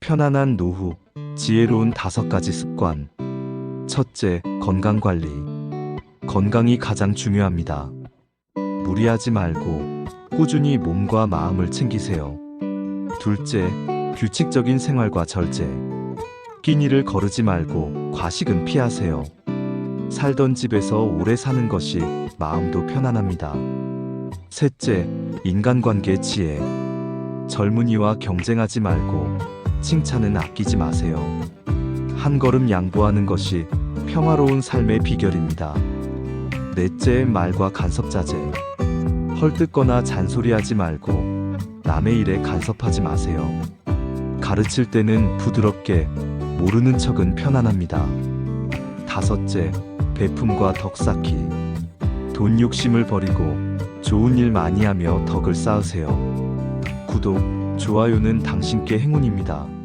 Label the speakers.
Speaker 1: 편안한 노후, 지혜로운 다섯 가지 습관. 첫째, 건강 관리. 건강이 가장 중요합니다. 무리하지 말고 꾸준히 몸과 마음을 챙기세요. 둘째, 규칙적인 생활과 절제. 끼니를 거르지 말고 과식은 피하세요. 살던 집에서 오래 사는 것이 마음도 편안합니다. 셋째, 인간관계 지혜. 젊은이와 경쟁하지 말고 칭찬은 아끼지 마세요. 한 걸음 양보하는 것이 평화로운 삶의 비결입니다. 넷째, 말과 간섭 자제. 헐뜯거나 잔소리하지 말고 남의 일에 간섭하지 마세요. 가르칠 때는 부드럽게, 모르는 척은 편안합니다. 다섯째, 베품과 덕 쌓기. 돈 욕심을 버리고 좋은 일 많이 하며 덕을 쌓으세요. 구독, 좋아요는 당신께 행운입니다.